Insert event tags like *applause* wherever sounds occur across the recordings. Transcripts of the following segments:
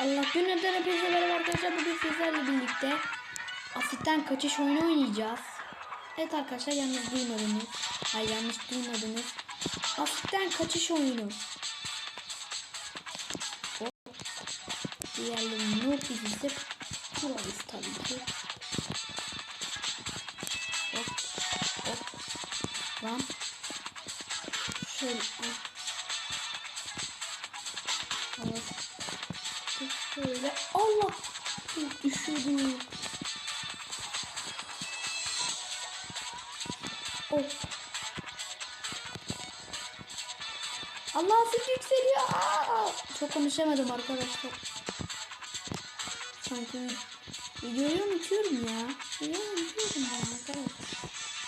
Allah günlerden hepinize merhaba arkadaşlar. Bugün sizlerle birlikte Asitten kaçış oyunu oynayacağız. Evet arkadaşlar yanlış duymadınız. Hayır yanlış duymadınız. Asitten kaçış oyunu. Diğerleri noob ise pro'yuz tabii ki. Hop. Hop. Lan. Şöyle. Şöyle Allah düşürdüm. Oh. Allah sık yükseliyor. Aa! Çok konuşamadım arkadaşlar. Sanki videoyu unutuyorum ya. Videoyu unutuyorum ya arkadaşlar.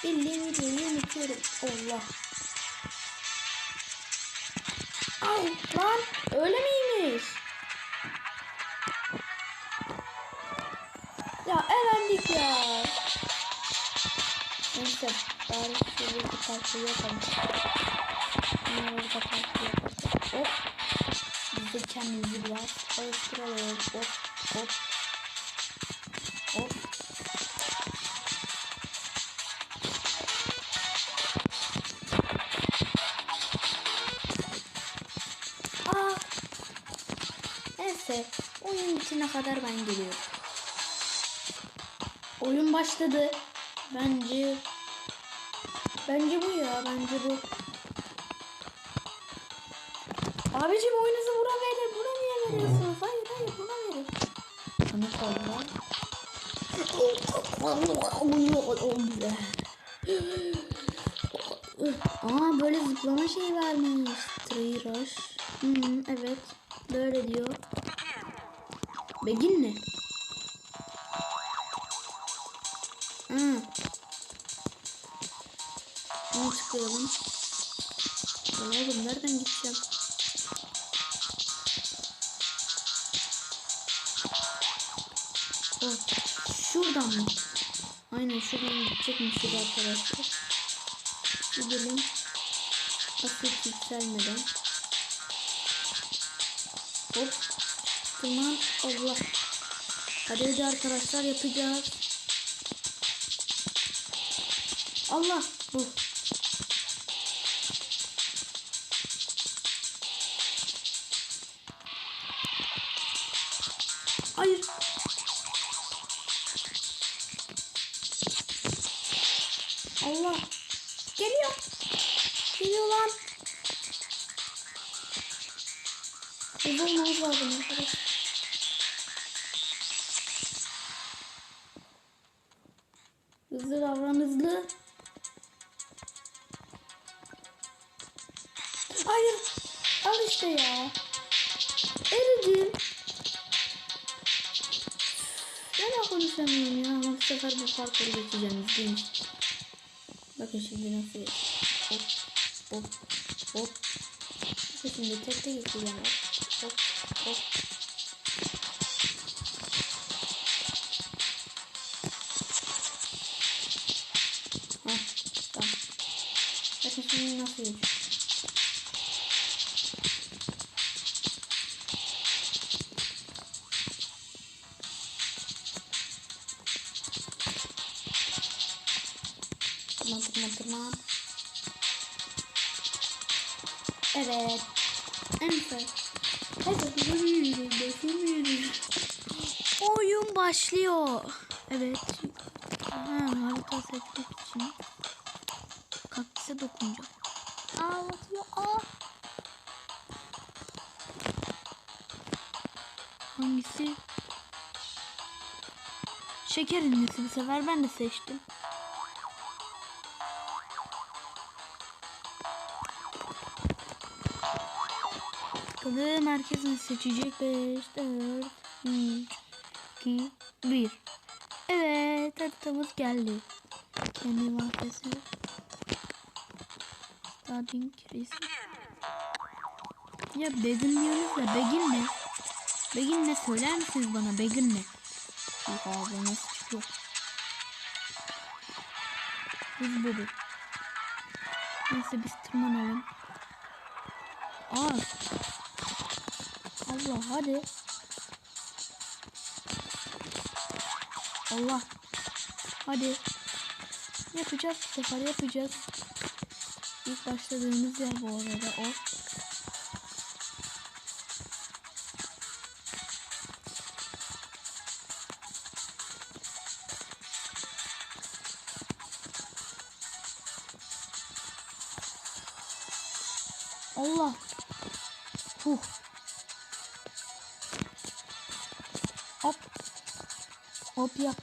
Bildiğin videoyu unutuyorum. Allah. Ay lan öyle miymiş? Bari şöyle bir parça yapalım. Yine orada parça yapalım. Hop. Biz de kendimizi biraz alıştıralım. Hop hop. Hop. Aa. Neyse oyun bitene kadar ben geliyorum. Oyun başladı. Bence Bence bu ya. Bence bu. Abicim oyunuzu buna verin. Buna niye veriyorsunuz? Hayır hayır buna verin. Sana koyma. Aa böyle zıplama şey varmış. Tree. Hmm, evet. Böyle diyor. Begin ne? Bunu çıkıyorum. Ya oğlum nereden gideceğim? Oh, şuradan mı? Aynen şuradan gidecekmişiz arkadaşlar. Gidelim. Asıl yükselmeden. Hop. Tamam. Allah. Hadi hadi arkadaşlar yapacağız. Allah bu. Hızlı olmamız lazım arkadaşlar. Hızlı davran hızlı. Hayır. Al işte ya. Eridim. Ben konuşamıyorum ya ama bu sefer bu parkuru geçeceğim izleyin. Bakın şimdi nasıl hop hop hop. Bakın şimdi tek tek geçeceğim hop hop hop. Heh, tamam. Bakın şimdi nasıl geçiyor. Tırman tırman tırman. Evet. Enter. Hadi yürüyün. Yürüyün. Oyun başlıyor. Evet. Ha, harita seçmek için. Kaktüse dokunacağım. Aa batıyor. Aa. Hangisi? Şeker indisi bu sefer ben de seçtim. Bakalım herkes seçecek? 5, 4, 3, 2, 1. Evet haritamız geldi. Kendi markası. Starting resim. Ya Begin diyorsunuz ya Begin ne? Begin ne söyler misiniz bana Begin ne? Yok abi nasıl çıkıyor? Hız bobby. Neyse biz tırmanalım. Aa. Allah hadi. Allah. Hadi. Yapacağız bu sefer yapacağız. İlk başladığımız yer bu arada o.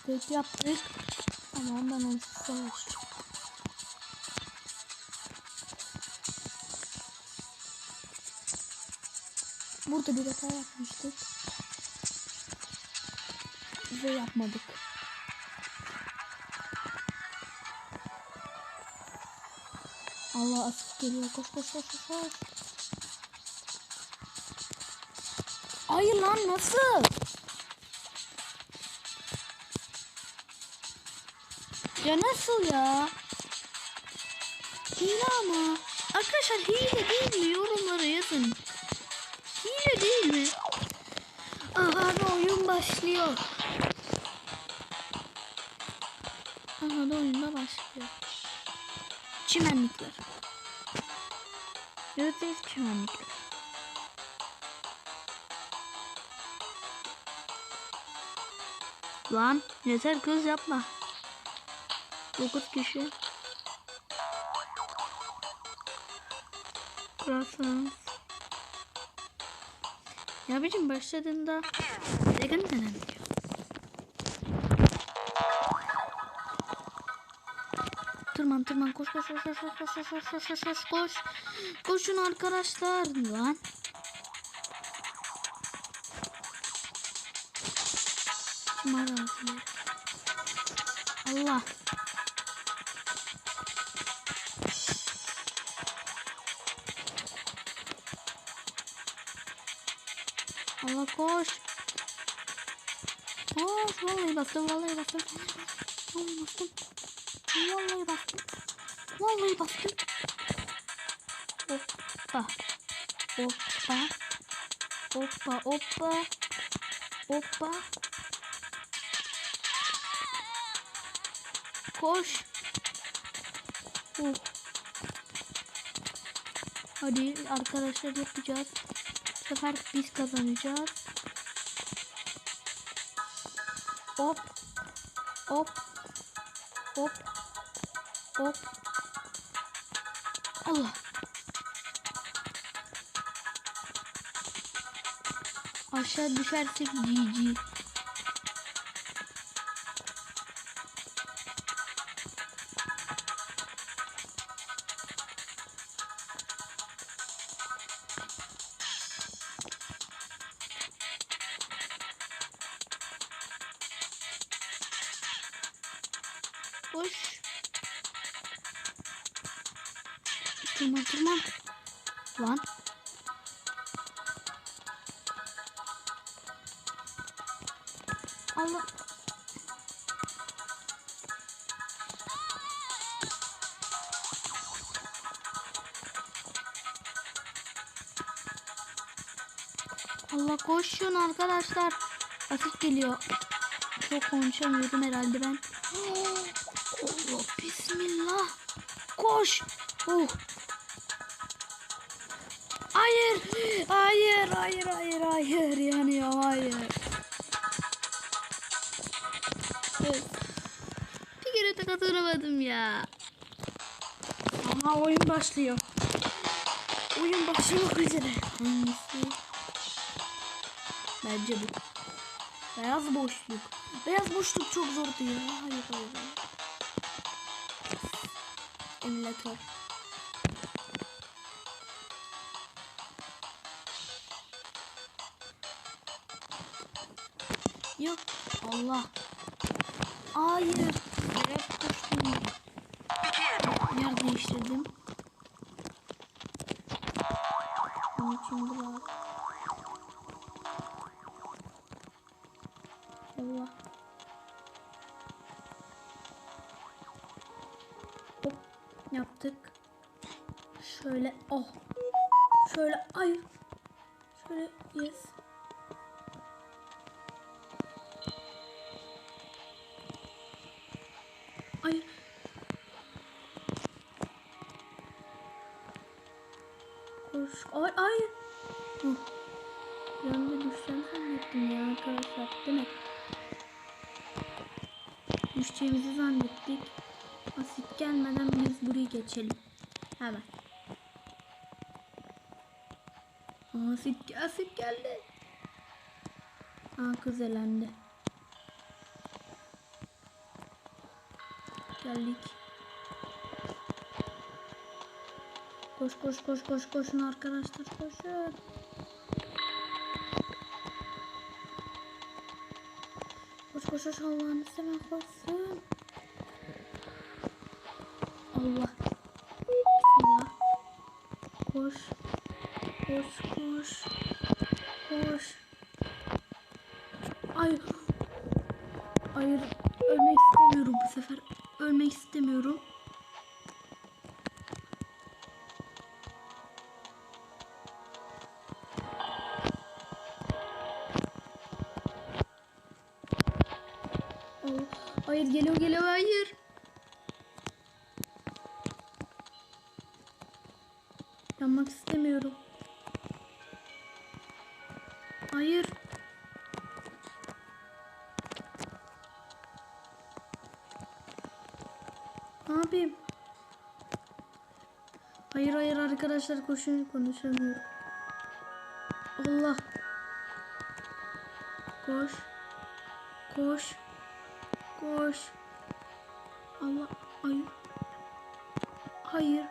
Hop yaptık. Tamam ben onu savaşacağım. Burada bir hata yapmıştık. Ve yapmadık. Allah asık geliyor. Koş koş koş koş. koş. Hayır lan nasıl? Ya nasıl ya? Hile ama. Arkadaşlar hile değil mi? Yorumlara yazın. Hile değil mi? Aha oyun başlıyor. Aha da oyunda başlıyor. Çimenlikler. Evet çimenlikler. Lan yeter kız yapma. 9 kişi. Kurarsanız. Ya bizim başladığında vegan denemiyor. Tırman tırman koş koş koş koş koş koş koş koş koş koş koş koş koşun arkadaşlar lan Kim arazi Allah koş Koş vallahi bastım vallahi bastım Vallahi bastım Vallahi bastım. Vallahi bastım. Hoppa. Hoppa. Hoppa hoppa. Hoppa. Koş. Uh. Hadi arkadaşlar yapacağız. Sefer biz kazanacağız. Hop. Hop. Hop. Hop. Allah. Aşağı düşersek GG. Koş. Tırman tırman. Lan. Allah. Allah koşun arkadaşlar. Asit geliyor. Çok konuşamıyorum herhalde ben. Allah bismillah. Koş. Oh. Hayır. Hayır, hayır, hayır, hayır. Yanıyor, hayır. Evet. Bir kere de kazanamadım ya. Aha oyun başlıyor. Oyun başlamak *laughs* üzere. Hangisi? Bence bu. Beyaz boşluk. Beyaz boşluk çok zordu ya. Hayır hayır. hayır. Emülatör. Yok. Allah. Hayır. Yere koştum. Yer değiştirdim. yaptık. Şöyle oh. Şöyle ay. Şöyle yes. Ay. Koş. Ay ay. Hı. Yanında düşeceğim zannettim ya arkadaşlar. Değil? Düşeceğimizi zannettik. Asit gelmeden biz burayı geçelim. Hemen. Asit, asit geldi. Aa kız elendi. Geldik. Koş koş koş koş koşun arkadaşlar koşun. Koş koş koş Allah'ını seven koşsun. Koş koş. Ay. Hayır. Ölmek istemiyorum bu sefer. Ölmek istemiyorum. Oh, hayır geliyor geliyor hayır. Ne yapayım? Hayır hayır arkadaşlar koşun konuşamıyorum. Allah. Koş. Koş. Koş. Allah. Hayır. Hayır.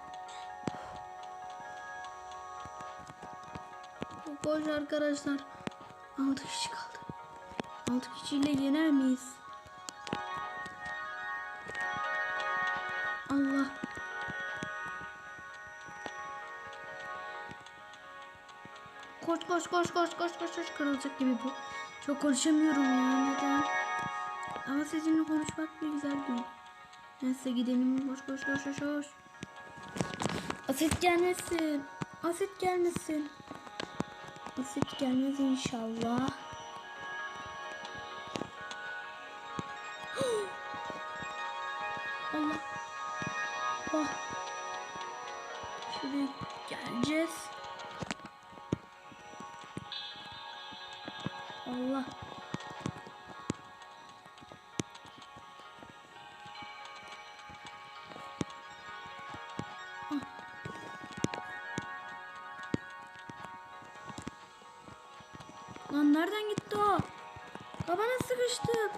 Koş arkadaşlar. 6 kişi kaldı. 6 kişiyle yener miyiz? Koş koş koş koş koş koş koş kırılacak gibi bu. Çok konuşamıyorum ya neden? Ama sizinle konuşmak bir güzel değil. Neyse gidelim koş koş koş koş koş. Asit gelmesin. Asit gelmesin. Asit gelmez inşallah. Lan nereden gitti o? Babana sıkıştım.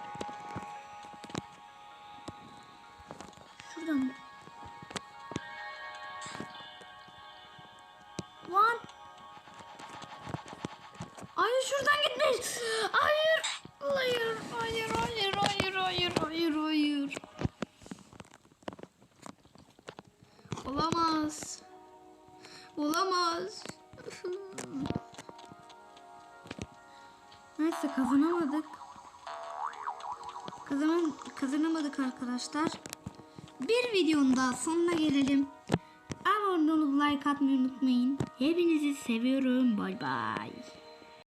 Neyse kazanamadık. Kazanam kazanamadık arkadaşlar. Bir videonun daha sonuna gelelim. Abone olup like atmayı unutmayın. Hepinizi seviyorum. Bay bay.